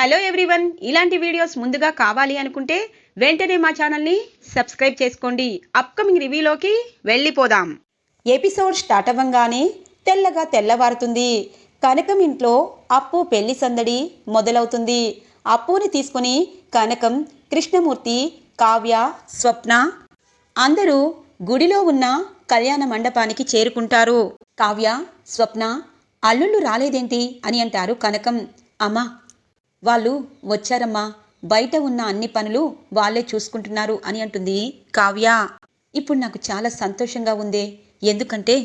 Hello everyone. ఇలాంటి videos ముందుగా కావాలి అనుకుంటే వెంటనే మా ఛానల్ని సబ్స్క్రైబ్ చేసుకోండి. అప్కమింగ్ రివ్యూలోకి వెళ్ళిపోదాం. ఎపిసోడ్ స్టార్ట్ అవ్వంగానే తెల్లగా తెల్లవారుతుంది. కనకం ఇంట్లో అప్పు పెళ్ళి సందడి మొదలవుతుంది. అప్పుని తీసుకుని కనకం కృష్ణమూర్తి కావ్య స్వప్న అందరూ గుడిలో ఉన్న కళ్యాణ మండపానికి చేరుకుంటారు. కావ్య స్వప్న అల్లుళ్ళు రాలేదేంటి అని అంటారు కనకం. అమ్మా వాళ్ళు వచ్చారమ్మా బయట ఉన్న అన్ని పనులు వాళ్ళే చూసుకుంటున్నారు అని అంటుంది కావ్య. ఇప్పుడు నాకు చాలా సంతోషంగా ఉందే. ఎందుకంటే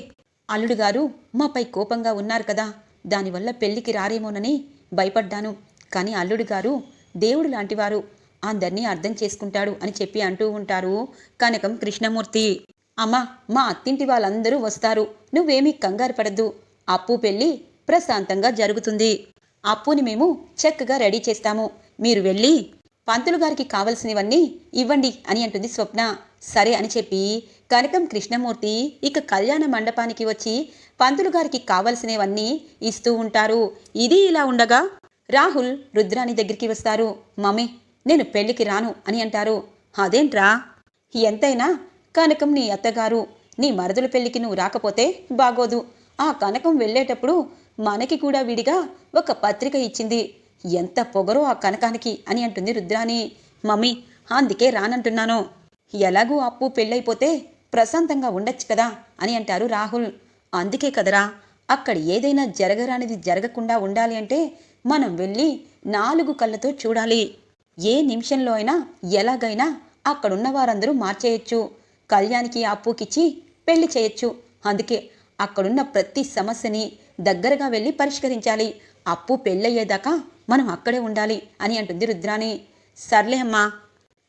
అల్లుడు గారు మాపై కోపంగా ఉన్నారు కదా. దానివల్ల పెళ్ళికి రారేమోనని భయపడ్డాను. కానీ అల్లుడు గారు దేవుడు లాంటివారు. అందరినీ అర్థం చేసుకుంటాడు అని చెప్పి అంటూ ఉంటారు కనకం కృష్ణమూర్తి. అమ్మా మా అత్తింటి వాళ్ళందరూ వస్తారు. నువ్వేమీ కంగారు పడద్దు. అప్పు పెళ్ళి ప్రశాంతంగా జరుగుతుంది. అప్పుని మేము చక్కగా రెడీ చేస్తాము. మీరు వెళ్ళి పంతులు గారికి కావలసినవన్నీ ఇవ్వండి అని అంటుంది స్వప్న. సరే అని చెప్పి కనకం కృష్ణమూర్తి ఇక కళ్యాణ మండపానికి వచ్చి పంతులు గారికి కావలసినవన్నీ ఇస్తూ ఉంటారు. ఇది ఇలా ఉండగా రాహుల్ రుద్రాని దగ్గరికి వస్తారు. మమ్మీ నేను పెళ్ళికి రాను అని అంటారు. అదేంట్రా? ఎంతైనా కనకం నీ అత్తగారు నీ మరదల పెళ్ళికి నువ్వు రాకపోతే బాగోదు. ఆ కనకం వెళ్ళేటప్పుడు మనకి కూడా విడిగా ఒక పత్రిక ఇచ్చింది. ఎంత పొగరో ఆ కనకానికి అని అంటుంది రుద్రాని మమ్మీ అందుకే రానంటున్నాను. ఎలాగూ అప్పు పెళ్ళైపోతే ప్రశాంతంగా ఉండొచ్చు కదా అని అంటారు రాహుల్. అందుకే కదరా అక్కడ ఏదైనా జరగరానిది జరగకుండా ఉండాలి అంటే మనం వెళ్ళి నాలుగు కళ్ళతో చూడాలి. ఏ నిమిషంలో అయినా ఎలాగైనా అక్కడున్న వారందరూ మార్చేయచ్చు. కళ్యాణికి అప్పుకిచ్చి పెళ్ళి చేయొచ్చు. అందుకే అక్కడున్న ప్రతి సమస్యని దగ్గరగా వెళ్ళి పరిష్కరించాలి. అప్పు పెళ్ళయ్యేదాకా మనం అక్కడే ఉండాలి అని అంటుంది రుద్రాణి. సర్లే అమ్మా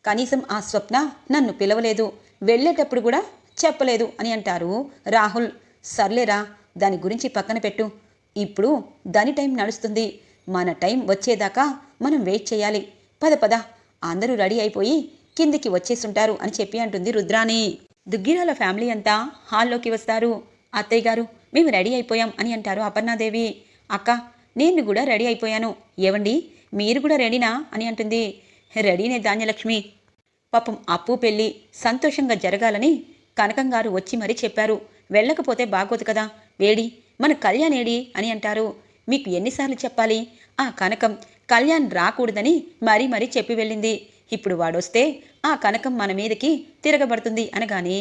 కనీసం ఆ స్వప్న నన్ను పిలవలేదు. వెళ్ళేటప్పుడు కూడా చెప్పలేదు అని అంటారు రాహుల్. సర్లేరా దాని గురించి పక్కన పెట్టు. ఇప్పుడు దాని టైం నడుస్తుంది. మన టైం వచ్చేదాకా మనం వెయిట్ చేయాలి. పద పద. అందరూ రెడీ అయిపోయి కిందికి వచ్చేస్తుంటారు అని చెప్పి అంటుంది రుద్రాణి. దుగ్గిరాల ఫ్యామిలీ అంతా హాల్లోకి వస్తారు. అత్తయ్య గారు మేము రెడీ అయిపోయాం అని అంటారు అపర్ణాదేవి. అక్క నేను కూడా రెడీ అయిపోయాను. ఏవండి? మీరు కూడా రెడీనా? అని అంటుంది. రెడీనే ధాన్యలక్ష్మి. పాపం అప్పు పెళ్ళి సంతోషంగా జరగాలని కనకం గారు వచ్చి మరీ చెప్పారు. వెళ్ళకపోతే బాగోదు కదా. వేడి మన కళ్యాణ్ ఏడి? అని అంటారు. మీకు ఎన్నిసార్లు చెప్పాలి? ఆ కనకం కళ్యాణ్ రాకూడదని మరీ మరీ చెప్పి వెళ్ళింది. ఇప్పుడు వాడొస్తే ఆ కనకం మన మీదకి తిరగబడుతుంది అనగానే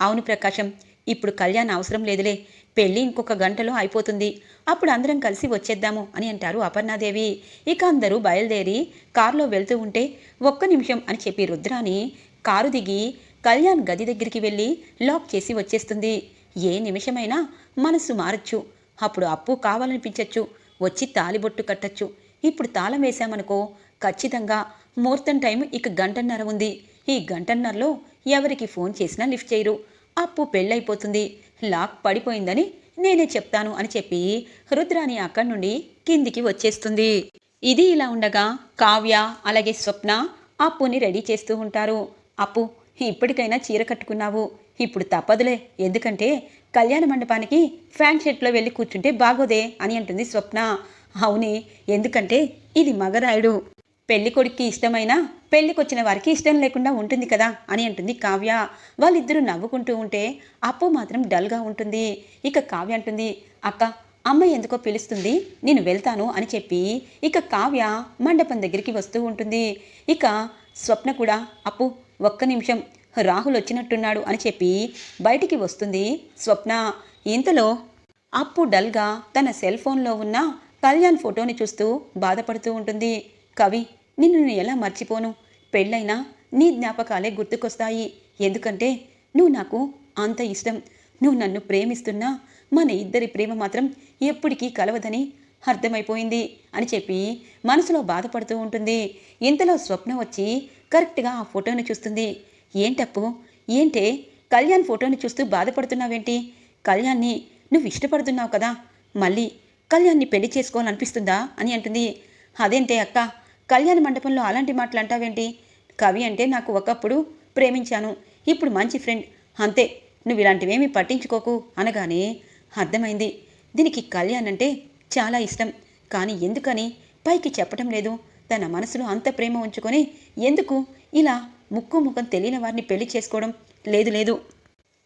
అవును ప్రకాశం ఇప్పుడు కళ్యాణ్ అవసరం లేదులే. పెళ్ళి ఇంకొక గంటలో అయిపోతుంది. అప్పుడు అందరం కలిసి వచ్చేద్దాము అని అంటారు అపర్ణాదేవి. ఇక అందరూ బయలుదేరి కారులో వెళ్తూ ఉంటే ఒక్క నిమిషం అని చెప్పి రుద్రాని కారు దిగి కళ్యాణ్ గది దగ్గరికి వెళ్ళి లాక్ చేసి వచ్చేస్తుంది. ఏ నిమిషమైనా మనసు మారచ్చు. అప్పుడు అప్పు కావాలనిపించచ్చు. వచ్చి తాలిబొట్టు కట్టచ్చు. ఇప్పుడు తాళం వేశామనుకో ఖచ్చితంగా ముహూర్తం టైం ఇక గంటన్నర ఉంది. ఈ గంటన్నరలో ఎవరికి ఫోన్ చేసినా లిఫ్ట్ చేయరు. అప్పు పెళ్ళైపోతుంది. లాక్ పడిపోయిందని నేనే చెప్తాను అని చెప్పి రుద్రాని అక్కడి నుండి కిందికి వచ్చేస్తుంది. ఇది ఇలా ఉండగా కావ్య అలాగే స్వప్న అప్పుని రెడీ చేస్తూ ఉంటారు. అప్పు ఇప్పటికైనా చీర కట్టుకున్నావు. ఇప్పుడు తప్పదులే. ఎందుకంటే కళ్యాణ మండపానికి ఫ్యాన్ షర్ట్లో వెళ్ళి కూర్చుంటే బాగోదే అని అంటుంది స్వప్న. అవునే ఎందుకంటే ఇది మగరాయుడు. పెళ్ళి కొడుక్కి ఇష్టమైన పెళ్ళికొచ్చిన వారికి ఇష్టం లేకుండా ఉంటుంది కదా అని అంటుంది కావ్య. వాళ్ళిద్దరూ నవ్వుకుంటూ ఉంటే అప్పు మాత్రం డల్గా ఉంటుంది. ఇక కావ్య అంటుంది అక్క అమ్మ ఎందుకో పిలుస్తుంది? నేను వెళ్తాను అని చెప్పి ఇక కావ్య మండపం దగ్గరికి వస్తూ ఉంటుంది. ఇక స్వప్న కూడా అప్పు ఒక్క నిమిషం రాహుల్ వచ్చినట్టున్నాడు అని చెప్పి బయటికి వస్తుంది స్వప్న. ఇంతలో అప్పు డల్గా తన సెల్ ఫోన్లో ఉన్న కళ్యాణ్ ఫోటోని చూస్తూ బాధపడుతూ ఉంటుంది. కవి నిన్ను నేను ఎలా మర్చిపోను? పెళ్ళైనా నీ జ్ఞాపకాలే గుర్తుకొస్తాయి. ఎందుకంటే నువ్వు నాకు అంత ఇష్టం. నువ్వు నన్ను ప్రేమిస్తున్నా మన ఇద్దరి ప్రేమ మాత్రం ఎప్పటికీ కలవదని అర్థమైపోయింది అని చెప్పి మనసులో బాధపడుతూ ఉంటుంది. ఇంతలో స్వప్న వచ్చి కరెక్ట్గా ఆ ఫోటోని చూస్తుంది. ఏంటప్పు? ఏంటే? కళ్యాణ్ ఫోటోని చూస్తూ బాధపడుతున్నావేంటి? కళ్యాణ్ని నువ్వు ఇష్టపడుతున్నావు కదా. మళ్ళీ కళ్యాణ్ని పెళ్ళి చేసుకోవాలనిపిస్తుందా అని అంటుంది. అదేంటే అక్క? కళ్యాణ మండపంలో అలాంటి మాటలు అంటావేంటి కవి అంటే నాకు ఒకప్పుడు ప్రేమించాను. ఇప్పుడు మంచి ఫ్రెండ్. అంతే నువ్వు ఇలాంటివేమీ పట్టించుకోకు. అనగానే అర్థమైంది. దీనికి కళ్యాణ్ అంటే చాలా ఇష్టం. కానీ ఎందుకని? పైకి చెప్పటం లేదు. తన మనసులో అంత ప్రేమ ఉంచుకొని ఎందుకు ఇలా ముక్కు ముఖం తెలియని వారిని పెళ్ళి చేసుకోవడం? లేదు లేదు.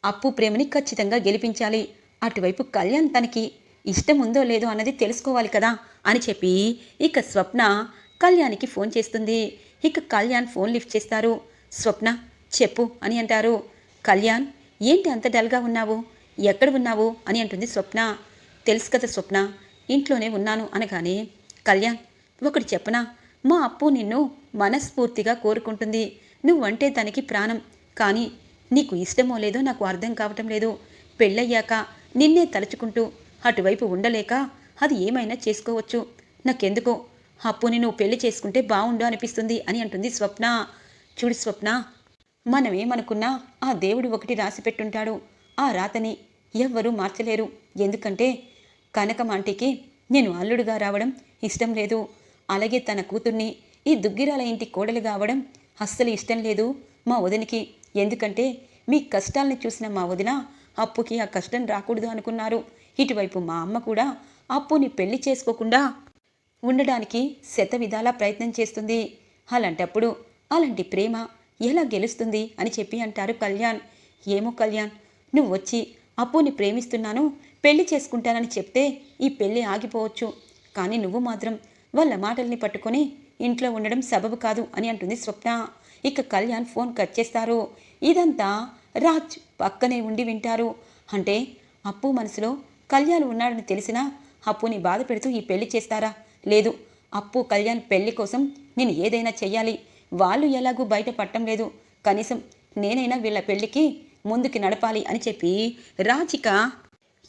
అప్పు ప్రేమని ఖచ్చితంగా గెలిపించాలి. అటువైపు కళ్యాణ్ తనకి ఇష్టం ఉందో లేదో అన్నది తెలుసుకోవాలి కదా అని చెప్పి ఇక స్వప్న కళ్యాణ్కి ఫోన్ చేస్తుంది. ఇక కళ్యాణ్ ఫోన్ లిఫ్ట్ చేస్తారు. స్వప్న చెప్పు అని అంటారు. కళ్యాణ్ ఏంటి అంత డల్గా ఉన్నావు? ఎక్కడ ఉన్నావు? అని అంటుంది స్వప్న. తెలుసు కదా స్వప్న ఇంట్లోనే ఉన్నాను అనగానే కళ్యాణ్ ఒకటి చెప్పనా? మా అప్పు నిన్ను మనస్ఫూర్తిగా కోరుకుంటుంది. నువ్వంటే తనకి ప్రాణం. కానీ నీకు ఇష్టమో లేదో నాకు అర్థం కావటం లేదు. పెళ్ళయ్యాక నిన్నే తలుచుకుంటూ అటువైపు ఉండలేక అది ఏమైనా చేసుకోవచ్చు. నాకెందుకో అప్పుని నువ్వు పెళ్ళి చేసుకుంటే బాగుండు అనిపిస్తుంది అని అంటుంది స్వప్న. చూడు స్వప్న మనమేమనుకున్నా ఆ దేవుడు ఒకటి రాసి పెట్టుంటాడు. ఆ రాతని ఎవ్వరూ మార్చలేరు. ఎందుకంటే కనకమాంటికి నేను అల్లుడుగా రావడం ఇష్టం లేదు. అలాగే తన కూతుర్ని ఈ దుగ్గిరాల ఇంటి కోడలు కావడం అస్సలు ఇష్టం లేదు మా వదినికి. ఎందుకంటే మీ కష్టాల్ని చూసిన మా వదిన అప్పుకి ఆ కష్టం రాకూడదు అనుకున్నారు. ఇటువైపు మా అమ్మ కూడా అప్పుని పెళ్ళి చేసుకోకుండా ఉండడానికి శత విధాలా ప్రయత్నం చేస్తుంది. అలాంటప్పుడు అలాంటి ప్రేమ ఎలా గెలుస్తుంది అని చెప్పి అంటారు కళ్యాణ్. ఏమో కళ్యాణ్ నువ్వు వచ్చి అప్పుని ప్రేమిస్తున్నాను పెళ్ళి చేసుకుంటానని చెప్తే ఈ పెళ్ళి ఆగిపోవచ్చు. కానీ నువ్వు మాత్రం వాళ్ళ మాటల్ని పట్టుకొని ఇంట్లో ఉండడం సబబు కాదు అని అంటుంది స్వప్న. ఇక కళ్యాణ్ ఫోన్ కట్ చేస్తారు. ఇదంతా రాజ్ పక్కనే ఉండి వింటారు. అంటే అప్పు మనసులో కళ్యాణ్ ఉన్నాడని తెలిసినా అప్పుని బాధ పెడుతూ ఈ పెళ్ళి చేస్తారా? లేదు అప్పు కళ్యాణ్ పెళ్ళి కోసం నేను ఏదైనా చెయ్యాలి. వాళ్ళు ఎలాగూ బయట పట్టం లేదు. కనీసం నేనైనా వీళ్ళ పెళ్ళికి ముందుకి నడపాలి అని చెప్పి రాజిక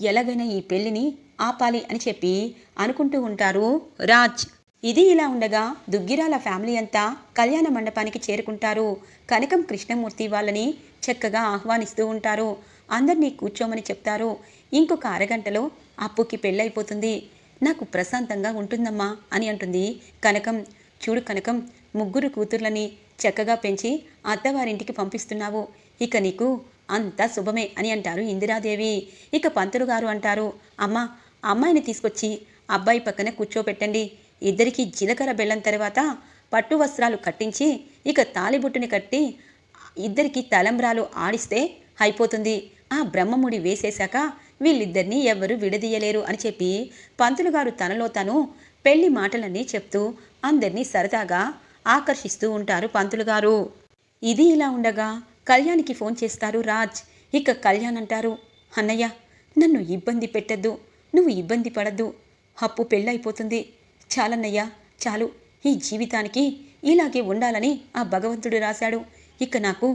ఎలాగైనా ఈ పెళ్ళిని ఆపాలి అని చెప్పి అనుకుంటూ ఉంటారు రాజ్. ఇది ఇలా ఉండగా దుగ్గిరాల ఫ్యామిలీ అంతా కళ్యాణ మండపానికి చేరుకుంటారు. కనకం కృష్ణమూర్తి వాళ్ళని చక్కగా ఆహ్వానిస్తూ ఉంటారు. అందరినీ కూర్చోమని చెప్తారు. ఇంకొక అరగంటలో అప్పుకి పెళ్ళైపోతుంది. నాకు ప్రశాంతంగా ఉంటుందమ్మా అని అంటుంది. కనకం చూడు కనకం ముగ్గురు కూతుర్లని చక్కగా పెంచి అత్తవారింటికి పంపిస్తున్నావు. ఇక నీకు అంతా శుభమే అని అంటారు ఇందిరాదేవి. ఇక పంతులు గారు అంటారు అమ్మ అమ్మాయిని తీసుకొచ్చి అబ్బాయి పక్కన కూర్చోపెట్టండి. ఇద్దరికి జీలకర్ర బెల్లం తర్వాత పట్టు వస్త్రాలు కట్టించి ఇక తాలిబుట్టుని కట్టి ఇద్దరికి తలంబ్రాలు ఆడిస్తే అయిపోతుంది. ఆ బ్రహ్మముడి వేసేశాక వీళ్ళిద్దరినీ ఎవ్వరూ విడదీయలేరు అని చెప్పి పంతులు గారు తనలో తను పెళ్ళి మాటలన్నీ చెప్తూ అందరినీ సరదాగా ఆకర్షిస్తూ ఉంటారు పంతులు గారు. ఇది ఇలా ఉండగా కళ్యాణ్కి ఫోన్ చేస్తారు రాజ్. ఇక కళ్యాణ్ అంటారు అన్నయ్య నన్ను ఇబ్బంది పెట్టద్దు నువ్వు ఇబ్బంది పడద్దు. అప్పు పెళ్ళైపోతుంది చాలన్నయ్యా చాలు. ఈ జీవితానికి ఇలాగే ఉండాలని ఆ భగవంతుడు రాశాడు. ఇక నాకు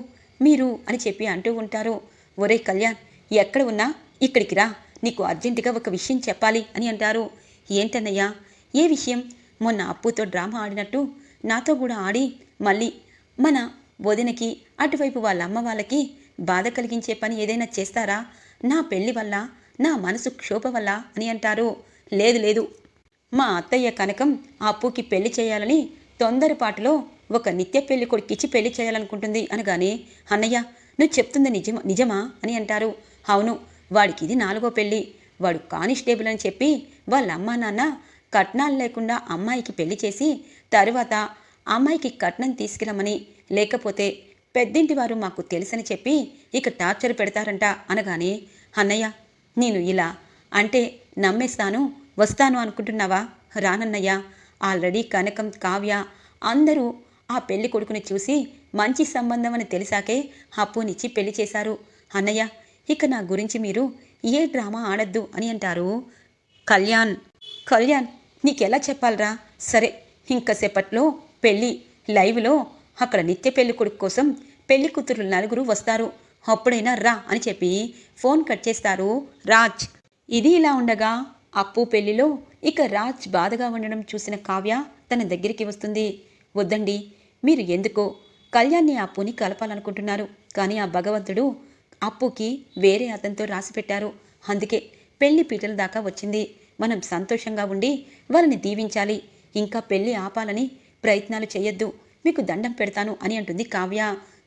మీరు అని చెప్పి అంటూ ఉంటారు. ఒరే కళ్యాణ్ ఎక్కడ ఉన్నా ఇక్కడికి రా. నీకు అర్జెంటుగా ఒక విషయం చెప్పాలి అని అంటారు. ఏంటన్నయ్యా? ఏ విషయం? మొన్న అప్పుతో డ్రామా ఆడినట్టు నాతో కూడా ఆడి మళ్ళీ మన వదినకి అటువైపు వాళ్ళ అమ్మ వాళ్ళకి బాధ కలిగించే పని ఏదైనా చేస్తారా? నా పెళ్ళి వల్ల నా మనసు క్షోభ వల్ల అని అంటారు. లేదు లేదు. మా అత్తయ్య కనకం ఆ అప్పుకి పెళ్ళి చేయాలని తొందరపాటులో ఒక నిత్య పెళ్ళి కొడుకిచ్చి పెళ్ళి చేయాలనుకుంటుంది అనగానే అన్నయ్య నువ్వు చెప్తుంది నిజమా? నిజమా? అని అంటారు. అవును వాడికి ఇది నాలుగో పెళ్ళి. వాడు కానిస్టేబుల్ అని చెప్పి వాళ్ళ అమ్మా నాన్న కట్నాలు లేకుండా అమ్మాయికి పెళ్ళి చేసి తరువాత అమ్మాయికి కట్నం తీసుకురమ్మని లేకపోతే పెద్దింటి వారు మాకు తెలుసని చెప్పి ఇక టార్చర్ పెడతారంట అనగానే అన్నయ్య నేను ఇలా అంటే నమ్మేస్తాను వస్తాను అనుకుంటున్నావా? రానన్నయ్య ఆల్రెడీ కనకం కావ్య అందరూ ఆ పెళ్ళి కొడుకుని చూసి మంచి సంబంధం అని తెలిసాకే అప్పునిచ్చి పెళ్ళి చేశారు. అన్నయ్య ఇక నా గురించి మీరు ఏ డ్రామా ఆడద్దు అని అంటారు? కళ్యాణ్. కళ్యాణ్ నీకెలా చెప్పాలరా? సరే ఇంకసేపట్లో పెళ్ళి లైవ్లో అక్కడ నిత్య పెళ్ళి కొడుకు కోసం పెళ్ళి కూతురు నలుగురు వస్తారు. అప్పుడైనా రా అని చెప్పి ఫోన్ కట్ చేస్తారు రాజ్. ఇది ఇలా ఉండగా అప్పు పెళ్ళిలో ఇక రాజ్ బాధగా ఉండడం చూసిన కావ్య తన దగ్గరికి వస్తుంది. వద్దండి మీరు ఎందుకో? కళ్యాణ్ని అప్పుని కలపాలనుకుంటున్నారు. కానీ ఆ భగవంతుడు అప్పుకి వేరే అతనితో రాసి పెట్టారు అందుకే పెళ్ళి పీటల దాకా వచ్చింది. మనం సంతోషంగా ఉండి వారిని దీవించాలి. ఇంకా పెళ్ళి ఆపాలని ప్రయత్నాలు చేయొద్దు. మీకు దండం పెడతాను అని అంటుంది కావ్య.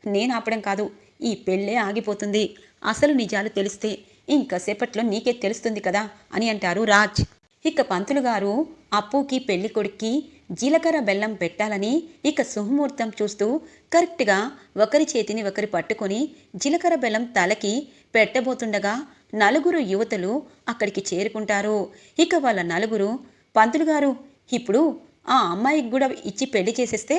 నేను ఆపడం కాదు ఈ పెళ్ళే ఆగిపోతుంది. అసలు నిజాలు తెలిస్తే ఇంకసేపట్లో నీకే తెలుస్తుంది కదా అని అంటారు రాజ్. ఇక పంతులు గారు అప్పుకి పెళ్ళి కొడుక్కి జీలకర్ర బెల్లం పెట్టాలని ఇక సుముహూర్తం చూస్తూ కరెక్ట్గా ఒకరి చేతిని ఒకరి పట్టుకొని జీలకర్ర బెల్లం తలకి పెట్టబోతుండగా నలుగురు యువతలు అక్కడికి చేరుకుంటారు. ఇక వాళ్ళ నలుగురు పంతులు గారు ఇప్పుడు ఆ అమ్మాయికి కూడా ఇచ్చి పెళ్ళి చేసేస్తే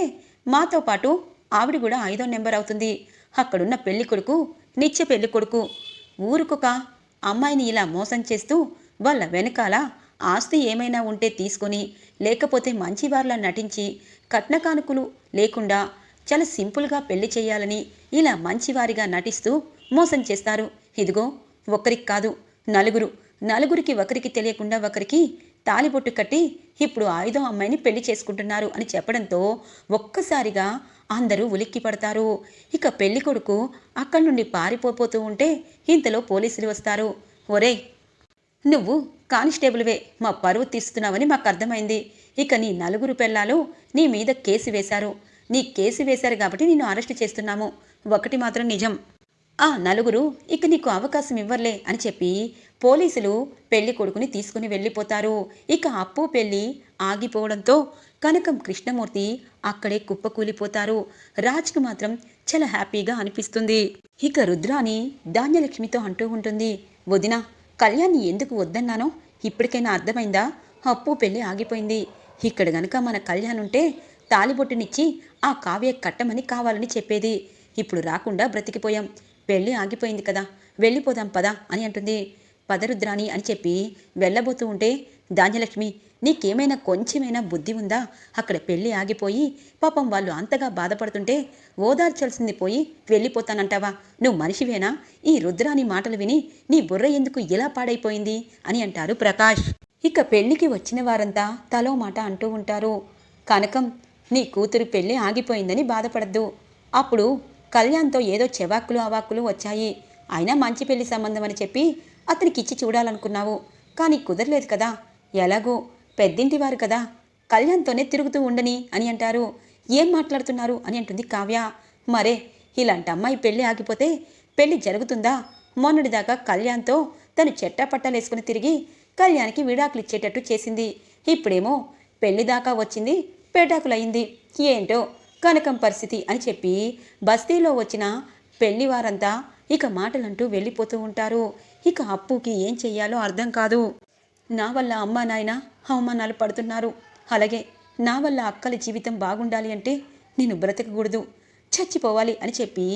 మాతో పాటు ఆవిడ కూడా ఐదో నెంబర్ అవుతుంది. అక్కడున్న పెళ్ళి కొడుకు నిత్య పెళ్ళి కొడుకు. ఊరుకొక అమ్మాయిని ఇలా మోసం చేస్తూ వాళ్ళ వెనకాల ఆస్తి ఏమైనా ఉంటే తీసుకొని లేకపోతే మంచివార్లా నటించి కట్నకానుకులు లేకుండా చాలా సింపుల్గా పెళ్ళి చేయాలని ఇలా మంచివారిగా నటిస్తూ మోసం చేస్తారు. ఇదిగో ఒకరికి కాదు నలుగురు. నలుగురికి ఒకరికి తెలియకుండా ఒకరికి తాలిబొట్టు కట్టి ఇప్పుడు ఐదో అమ్మాయిని పెళ్ళి చేసుకుంటున్నారు అని చెప్పడంతో ఒక్కసారిగా అందరూ ఉలిక్కి పడతారు. ఇక పెళ్ళి కొడుకు అక్కడి నుండి పారిపోతూ ఉంటే ఇంతలో పోలీసులు వస్తారు. ఒరే నువ్వు కానిస్టేబుల్వే మా పరువు తీస్తున్నావని మాకు అర్థమైంది ఇక నీ నలుగురు పిల్లలు నీ మీద కేసు వేశారు. నీ కేసు వేశారు కాబట్టి నిన్ను అరెస్ట్ చేస్తున్నాము. ఒకటి మాత్రం నిజం. ఆ నలుగురు ఇక నీకు అవకాశం ఇవ్వర్లే అని చెప్పి పోలీసులు పెళ్ళి కొడుకుని తీసుకుని వెళ్ళిపోతారు. ఇక అప్పు పెళ్ళి ఆగిపోవడంతో కనకం కృష్ణమూర్తి అక్కడే కుప్పకూలిపోతారు. రాజ్కు మాత్రం చాలా హ్యాపీగా అనిపిస్తుంది. ఇక రుద్రాని ధాన్యలక్ష్మితో అంటూ ఉంటుంది వదినా కళ్యాణ్ని ఎందుకు వద్దన్నానో ఇప్పటికైనా అర్థమైందా? అప్పు పెళ్ళి ఆగిపోయింది. ఇక్కడ గనుక మన కళ్యాణ్ ఉంటే తాలిబొట్టునిచ్చి ఆ కావ్య కట్టమని కావాలని చెప్పేది. ఇప్పుడు రాకుండా బ్రతికిపోయాం. పెళ్ళి ఆగిపోయింది కదా. వెళ్ళిపోదాం పదా అని అంటుంది. పదరుద్రాని అని చెప్పి వెళ్ళబోతూ ఉంటే ధాన్యలక్ష్మి నీకేమైనా కొంచెమైనా బుద్ధి ఉందా? అక్కడ పెళ్ళి ఆగిపోయి పాపం వాళ్ళు అంతగా బాధపడుతుంటే ఓదార్చాల్సింది పోయి వెళ్ళిపోతానంటావా? నువ్వు మనిషివేనా? ఈ రుద్రాని మాటలు విని నీ బుర్ర ఎందుకు ఇలా పాడైపోయింది? అని అంటారు ప్రకాష్. ఇక పెళ్ళికి వచ్చిన వారంతా తలో మాట అంటూ ఉంటారు. కనకం నీ కూతురు పెళ్ళి ఆగిపోయిందని బాధపడద్దు. అప్పుడు కళ్యాణ్తో ఏదో చెవాక్కులు అవాక్కులు వచ్చాయి. అయినా మంచి పెళ్ళి సంబంధం అని చెప్పి అతనికి ఇచ్చి చూడాలనుకున్నావు. కానీ కుదరలేదు కదా. ఎలాగో? పెద్దింటివారు కదా. కళ్యాణ్తోనే తిరుగుతూ ఉండని అని అంటారు. ఏం మాట్లాడుతున్నారు? అని అంటుంది కావ్య. మరే ఇలాంటి అమ్మాయి పెళ్ళి ఆగిపోతే పెళ్ళి జరుగుతుందా? మొన్నటిదాకా కళ్యాణ్తో తను చెట్టాపట్టాలేసుకుని తిరిగి కళ్యాణ్కి విడాకులు ఇచ్చేటట్టు చేసింది. ఇప్పుడేమో పెళ్ళి దాకా వచ్చింది పేటాకులయ్యింది ఏంటో కనకం పరిస్థితి అని చెప్పి బస్తీలో వచ్చిన పెళ్ళి వారంతా ఇక మాటలంటూ వెళ్ళిపోతూ ఉంటారు. ఇక అప్పుకి ఏం చెయ్యాలో అర్థం కాదు. నా వల్ల అమ్మా నాయన అవమానాలు పడుతున్నారు. అలాగే నా వల్ల అక్కల జీవితం బాగుండాలి అంటే నేను బ్రతకకూడదు. చచ్చిపోవాలి అని చెప్పి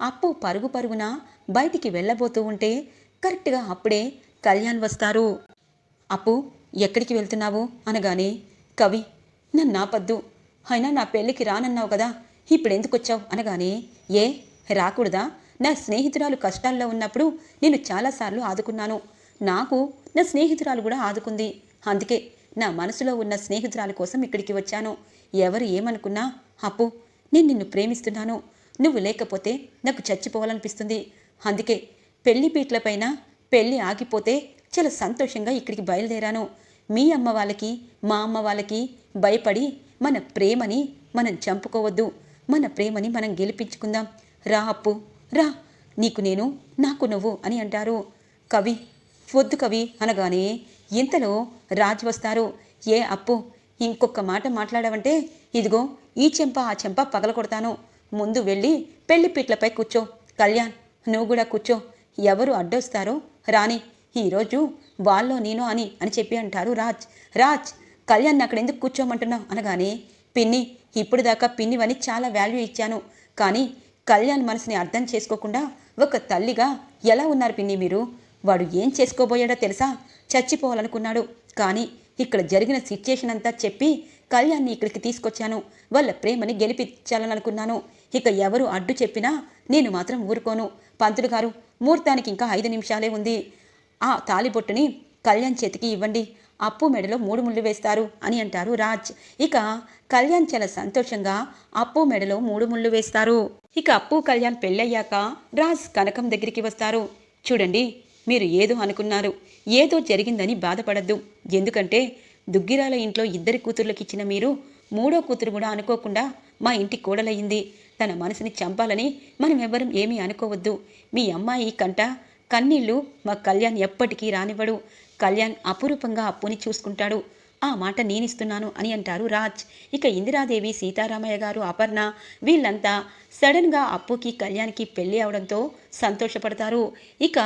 అప్పు పరుగు పరుగున బయటికి వెళ్ళబోతూ ఉంటే కరెక్ట్గా అప్పుడే కళ్యాణ్ వస్తారు. అప్పు ఎక్కడికి వెళ్తున్నావు? అనగానే కవి నన్ను ఆపద్దు. అయినా నా పెళ్ళికి రానన్నావు కదా ఇప్పుడు ఎందుకు వచ్చావు అనగానే ఏ రాకూడదా? నా స్నేహితురాలు కష్టాల్లో ఉన్నప్పుడు నేను చాలాసార్లు ఆదుకున్నాను. నాకు నా స్నేహితురాలు కూడా ఆదుకుంది. అందుకే నా మనసులో ఉన్న స్నేహితురాలు కోసం ఇక్కడికి వచ్చాను. ఎవరు ఏమనుకున్నా అప్పు నేను నిన్ను ప్రేమిస్తున్నాను. నువ్వు లేకపోతే నాకు చచ్చిపోవాలనిపిస్తుంది. అందుకే పెళ్ళి పీట్లపైన పెళ్ళి ఆగిపోతే చాలా సంతోషంగా ఇక్కడికి బయలుదేరాను. మీ అమ్మ వాళ్ళకి మా అమ్మ వాళ్ళకి భయపడి మన ప్రేమని మనం చంపుకోవద్దు. మన ప్రేమని మనం గెలిపించుకుందాం. రా అప్పు. రా నీకు నేను నాకు నువ్వు అని అంటారు. కవి వద్దు కవి అనగానే ఇంతలో రాజ్ వస్తారు. ఏ అప్పు? ఇంకొక మాట మాట్లాడావంటే ఇదిగో ఈ చెంప ఆ చెంప పగలకొడతాను ముందు వెళ్ళి పెళ్ళి పీట్లపై కూర్చో. కళ్యాణ్ నువ్వు కూడా కూర్చో. ఎవరు అడ్డొస్తారో? రాని ఈరోజు వాళ్ళో నేను అని అని చెప్పి అంటారు రాజ్. రాజ్ కళ్యాణ్ అక్కడ ఎందుకు కూర్చోమంటున్నావు? అనగానే పిన్ని ఇప్పుడు దాకా పిన్నివని చాలా వాల్యూ ఇచ్చాను. కానీ కళ్యాణ్ మనసుని అర్థం చేసుకోకుండా ఒక తల్లిగా ఎలా ఉన్నారు పిన్ని మీరు? వాడు ఏం చేసుకోబోయాడో తెలుసా? చచ్చిపోవాలనుకున్నాడు. కానీ ఇక్కడ జరిగిన సిచ్యుయేషన్ అంతా చెప్పి కళ్యాణ్ని ఇక్కడికి తీసుకొచ్చాను. వాళ్ళ ప్రేమని గెలిపించాలని అనుకున్నాను ఇక ఎవరు అడ్డు చెప్పినా నేను మాత్రం ఊరుకోను. పంతులు గారు ముహూర్తానికి ఇంకా ఐదు నిమిషాలే ఉంది. ఆ తాలిబొట్టుని కళ్యాణ్ చేతికి ఇవ్వండి. అప్పు మెడలో మూడు ముళ్ళు వేస్తారు అని అంటారు రాజ్. ఇక కళ్యాణ్ చాలా సంతోషంగా అప్పు మెడలో మూడు ముళ్ళు వేస్తారు. ఇక అప్పు కళ్యాణ్ పెళ్ళయ్యాక రాజ్ కనకం దగ్గరికి వస్తారు. చూడండి మీరు ఏదో అనుకున్నారు. ఏదో జరిగిందని బాధపడద్దు. ఎందుకంటే దుగ్గిరాల ఇంట్లో ఇద్దరి కూతుర్లకు ఇచ్చిన మీరు మూడో కూతురు కూడా అనుకోకుండా మా ఇంటి కోడలయ్యింది. తన మనసుని చంపాలని మనం ఎవ్వరం ఏమీ అనుకోవద్దు. మీ అమ్మాయి కంట కన్నీళ్ళు మా కళ్యాణ్ ఎప్పటికీ రానివ్వడు. కళ్యాణ్ అపురూపంగా అప్పుని చూసుకుంటాడు. ఆ మాట నేనిస్తున్నాను అని అంటారు రాజ్. ఇక ఇందిరాదేవి సీతారామయ్య గారు అపర్ణ వీళ్ళంతా సడన్గా అప్పుకి కళ్యాణ్కి పెళ్ళి అవడంతో సంతోషపడతారు. ఇక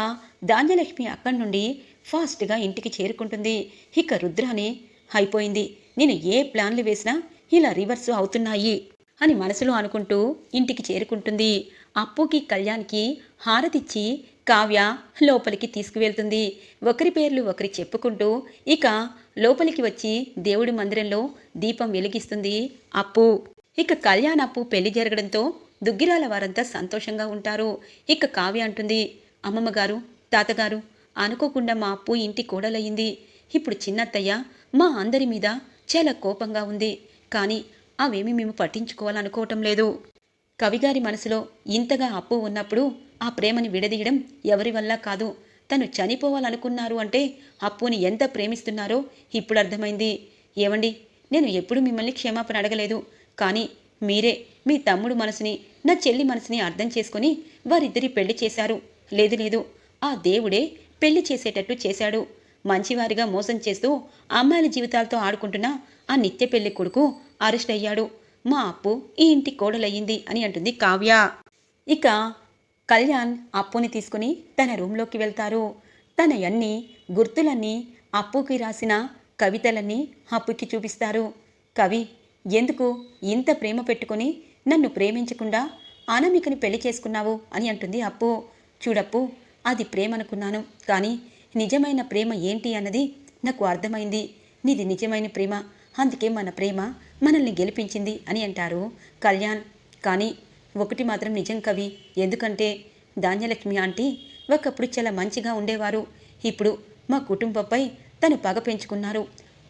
ధాన్యలక్ష్మి అక్కడి నుండి ఫాస్ట్గా ఇంటికి చేరుకుంటుంది. ఇక రుద్రాని అయిపోయింది. నేను ఏ ప్లాన్లు వేసినా ఇలా రివర్స్ అవుతున్నాయి అని మనసులో అనుకుంటూ ఇంటికి చేరుకుంటుంది. అప్పుకి కళ్యాణ్కి హారతిచ్చి కావ్య లోపలికి తీసుకువెళ్తుంది. ఒకరి పేర్లు ఒకరి చెప్పుకుంటూ ఇక లోపలికి వచ్చి దేవుడి మందిరంలో దీపం వెలిగిస్తుంది అప్పు. ఇక కళ్యాణ్ అప్పు పెళ్ళి జరగడంతో దుగ్గిరాల వారంతా సంతోషంగా ఉంటారు. ఇక కావ్య అంటుంది అమ్మమ్మ గారు తాతగారు అనుకోకుండా మా అప్పు ఇంటి కోడలయ్యింది. ఇప్పుడు చిన్నత్తయ్య మా అందరి మీద చాలా కోపంగా ఉంది. కానీ అవేమి మేము పట్టించుకోవాలనుకోవటం లేదు కవిగారి మనసులో ఇంతగా అప్పు ఉన్నప్పుడు ఆ ప్రేమని విడదీయడం ఎవరి వల్ల కాదు. తను చనిపోవాలనుకున్నారు అంటే అప్పుని ఎంత ప్రేమిస్తున్నారో ఇప్పుడు అర్థమైంది. ఏమండి? నేను ఎప్పుడు మిమ్మల్ని క్షమాపణ అడగలేదు. కానీ మీరే మీ తమ్ముడు మనసుని నా చెల్లి మనసుని అర్థం చేసుకుని వారిద్దరి పెళ్ళి చేశారు. లేదు లేదు. ఆ దేవుడే పెళ్ళి చేసేటట్టు చేశాడు. మంచివారిగా మోసం చేస్తూ అమ్మాయిల జీవితాలతో ఆడుకుంటున్న ఆ నిత్య పెళ్ళి కొడుకు అరెస్ట్ అయ్యాడు మా అప్పు ఈ ఇంటి కోడలయ్యింది అని అంటుంది కావ్య. ఇక కళ్యాణ్ అప్పుని తీసుకుని తన రూంలోకి వెళ్తారు. తన అన్ని గుర్తులన్నీ అప్పుకి రాసిన కవితలన్నీ అప్పుకి చూపిస్తారు. కవి ఎందుకు ఇంత ప్రేమ పెట్టుకొని నన్ను ప్రేమించకుండా అనామికని పెళ్ళి చేసుకున్నావు? అని అంటుంది అప్పు. చూడప్పు అది ప్రేమ అనుకున్నాను కానీ నిజమైన ప్రేమ ఏంటి అన్నది నాకు అర్థమైంది. నీది నిజమైన ప్రేమ. అందుకే మన ప్రేమ మనల్ని గెలిపించింది అని అంటారు కళ్యాణ్. కానీ ఒకటి మాత్రం నిజం కవి. ఎందుకంటే ధాన్యలక్ష్మి ఆంటీ ఒకప్పుడు చాలా మంచిగా ఉండేవారు. ఇప్పుడు మా కుటుంబంపై తను పగ పెంచుకున్నారు.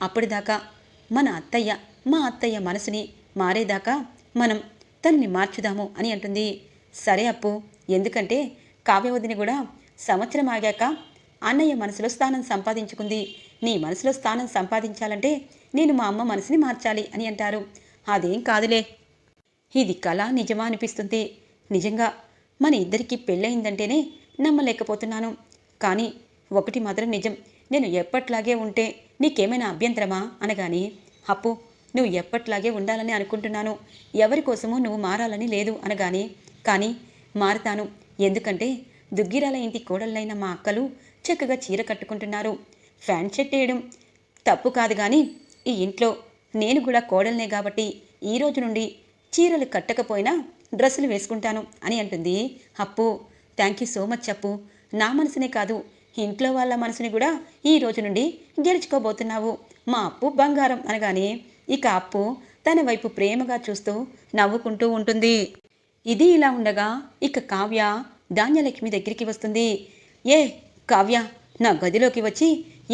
అప్పటిదాకా మన అత్తయ్య మా అత్తయ్య మనసుని మారేదాకా మనం తనని మార్చుదాము అని అంటుంది. సరే అప్పు ఎందుకంటే కావ్యవధిని కూడా సంవత్సరం ఆగాక అన్నయ్య మనసులో స్థానం సంపాదించుకుంది. నీ మనసులో స్థానం సంపాదించాలంటే నేను మా అమ్మ మనసుని మార్చాలి అని అంటారు. అదేం కాదులే. ఇది కళ నిజమా అనిపిస్తుంది నిజంగా మన ఇద్దరికి పెళ్ళయిందంటేనే నమ్మలేకపోతున్నాను. కానీ ఒకటి మాత్రం నిజం నేను ఎప్పట్లాగే ఉంటే నీకేమైనా అభ్యంతరమా? అనగాని అప్పు నువ్వు ఎప్పట్లాగే ఉండాలని అనుకుంటున్నాను. ఎవరి కోసమో నువ్వు మారాలని లేదు అనగాని కానీ మారుతాను. ఎందుకంటే దుగ్గిరాల ఇంటి కోడళ్ళైన మా అక్కలు చక్కగా చీర కట్టుకుంటున్నారు. ఫ్యాన్ షర్ట్ వేయడం తప్పు కాదు కానీ ఈ ఇంట్లో నేను కూడా కోడల్నే కాబట్టి ఈ రోజు నుండి చీరలు కట్టకపోయినా డ్రెస్సులు వేసుకుంటాను అని అంటుంది. అప్పు థ్యాంక్ యూ సో మచ్ అప్పు. నా మనసునే కాదు ఇంట్లో వాళ్ళ మనసుని కూడా ఈ రోజు నుండి గెలుచుకోబోతున్నావు. మా అప్పు బంగారం అనగానే ఇక అప్పు తన వైపు ప్రేమగా చూస్తూ నవ్వుకుంటూ ఉంటుంది. ఇది ఇలా ఉండగా ఇక కావ్య ధాన్యలక్ష్మి దగ్గరికి వస్తుంది. ఏ కావ్య నా గదిలోకి వచ్చి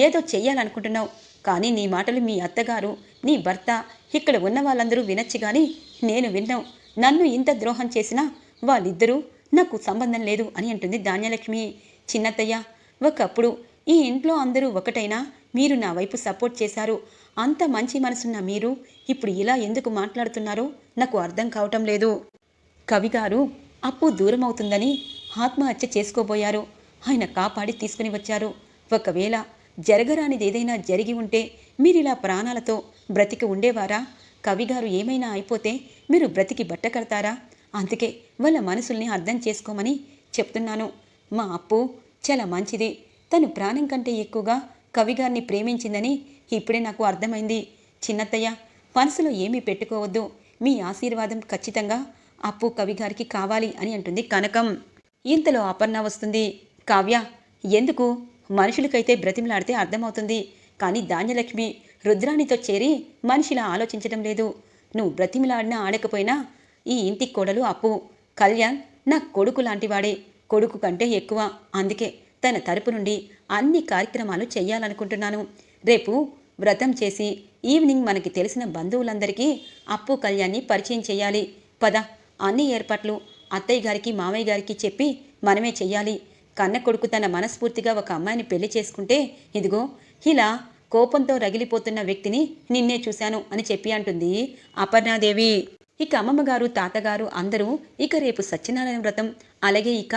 ఏదో చెయ్యాలనుకుంటున్నావు. కానీ నీ మాటలు మీ అత్తగారు నీ భర్త ఇక్కడ ఉన్న వాళ్ళందరూ వినొచ్చు కానీ నేను విన్నాం. నన్ను ఇంత ద్రోహం చేసినా వాళ్ళిద్దరూ నాకు సంబంధం లేదు అని అంటుంది ధాన్యలక్ష్మి. చిన్నత్తయ్య ఒకప్పుడు ఈ ఇంట్లో అందరూ ఒకటైనా మీరు నా వైపు సపోర్ట్ చేశారు. అంత మంచి మనసున్న మీరు ఇప్పుడు ఇలా ఎందుకు మాట్లాడుతున్నారో నాకు అర్థం కావటం లేదు. కవిగారు అప్పు దూరం అవుతుందని ఆత్మహత్య చేసుకోబోయారు. ఆయన కాపాడి తీసుకుని వచ్చారు. ఒకవేళ జరగరానిది ఏదైనా జరిగి ఉంటే మీరిలా ప్రాణాలతో బ్రతికి ఉండేవారా? కవిగారు ఏమైనా అయిపోతే మీరు బ్రతికి బట్ట కడతారా? అందుకే వాళ్ళ మనసుల్ని అర్థం చేసుకోమని చెప్తున్నాను. మా అప్పు చాలా మంచిది. తను ప్రాణం కంటే ఎక్కువగా కవిగారిని ప్రేమించిందని ఇప్పుడే నాకు అర్థమైంది. చిన్నత్తయ్య మనసులో ఏమీ పెట్టుకోవద్దు. మీ ఆశీర్వాదం ఖచ్చితంగా అప్పు కవిగారికి కావాలి అని అంటుంది కనకం. ఇంతలో అపర్ణ వస్తుంది. కావ్య ఎందుకు? మనుషులకైతే బ్రతిమలాడితే అర్థమవుతుంది. కానీ ధాన్యలక్ష్మి రుద్రాణితో చేరి మనిషిలా ఆలోచించడం లేదు. నువ్వు బ్రతిమిలాడినా ఆడకపోయినా ఈ ఇంటి కోడలు అప్పు. కళ్యాణ్ నా కొడుకు లాంటివాడే. కొడుకు కంటే ఎక్కువ. అందుకే తన తరపు నుండి అన్ని కార్యక్రమాలు చేయాలనుకుంటున్నాను రేపు వ్రతం చేసి ఈవినింగ్ మనకి తెలిసిన బంధువులందరికీ అప్పు కళ్యాణ్ని పరిచయం చేయాలి పద అన్ని ఏర్పాట్లు అత్తయ్య గారికి మామయ్య గారికి చెప్పి మనమే చెయ్యాలి. కన్న కొడుకు తన మనస్ఫూర్తిగా ఒక అమ్మాయిని పెళ్ళి చేసుకుంటే ఇదిగో ఇలా కోపంతో రగిలిపోతున్న వ్యక్తిని నిన్నే చూశాను అని చెప్పి అంటుంది అపర్ణాదేవి. ఇక అమ్మమ్మగారు తాతగారు అందరూ ఇక రేపు సత్యనారాయణ వ్రతం అలాగే ఇక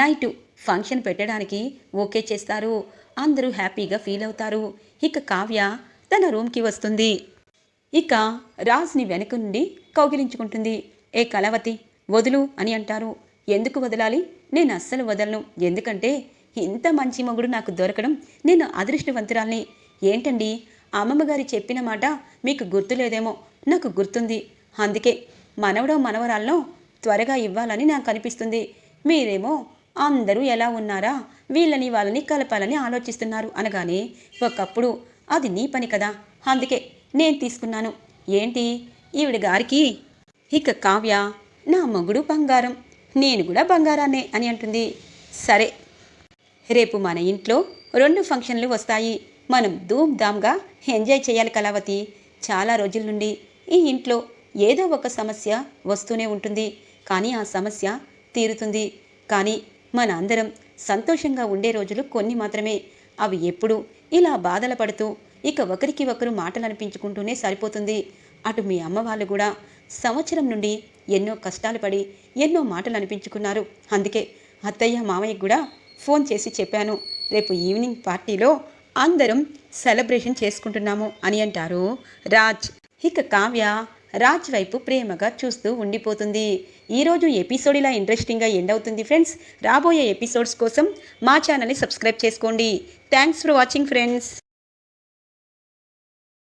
నైట్ ఫంక్షన్ పెట్టడానికి ఓకే చేస్తారు. అందరూ హ్యాపీగా ఫీల్ అవుతారు. ఇక కావ్య తన రూమ్కి వస్తుంది. ఇక రాజ్ని వెనక నుండి కౌగిలించుకుంటుంది. ఏ కలవతి వదులు అని అంటారు. ఎందుకు వదలాలి? నేను అస్సలు వదలను. ఎందుకంటే ఇంత మంచి మొగుడు నాకు దొరకడం నేను అదృష్టవంతురాల్ని. ఏంటండి? అమ్మమ్మగారి చెప్పిన మాట మీకు గుర్తులేదేమో. నాకు గుర్తుంది. అందుకే మనవడో మనవరాల్లో త్వరగా ఇవ్వాలని నాకు అనిపిస్తుంది. మీరేమో అందరూ ఎలా ఉన్నారా? వీళ్ళని వాళ్ళని కలపాలని ఆలోచిస్తున్నారు అనగానే ఒకప్పుడు అది నీ పని కదా. అందుకే నేను తీసుకున్నాను. ఏంటి? ఈవిడ గారికి ఇక కావ్య నా మొగుడు బంగారం. నేను కూడా బంగారాన్నే అని అంటుంది. సరే రేపు మన ఇంట్లో రెండు ఫంక్షన్లు వస్తాయి. మనం ధూమ్ధామ్గా ఎంజాయ్ చేయాలి కళావతి. చాలా రోజుల నుండి ఈ ఇంట్లో ఏదో ఒక సమస్య వస్తూనే ఉంటుంది. కానీ ఆ సమస్య తీరుతుంది. కానీ మన అందరం సంతోషంగా ఉండే రోజులు కొన్ని మాత్రమే. అవి ఎప్పుడు ఇలా బాధలు పడుతూ ఇక ఒకరికి ఒకరు మాటలు అనిపించుకుంటూనే సరిపోతుంది. అటు మీ అమ్మ వాళ్ళు కూడా సంవత్సరం నుండి ఎన్నో కష్టాలు పడి ఎన్నో మాటలు అనిపించుకున్నారు. అందుకే అత్తయ్య మామయ్యకు కూడా ఫోన్ చేసి చెప్పాను. రేపు ఈవినింగ్ పార్టీలో అందరం సెలబ్రేషన్ చేసుకుంటున్నాము అని అంటారు రాజ్. ఇక కావ్య రాజ్ వైపు ప్రేమగా చూస్తూ ఉండిపోతుంది. ఈరోజు ఎపిసోడ్ ఇలా ఇంట్రెస్టింగ్గా ఎండ్ అవుతుంది ఫ్రెండ్స్. రాబోయే ఎపిసోడ్స్ కోసం మా ఛానల్ని సబ్స్క్రైబ్ చేసుకోండి. Thanks for watching friends.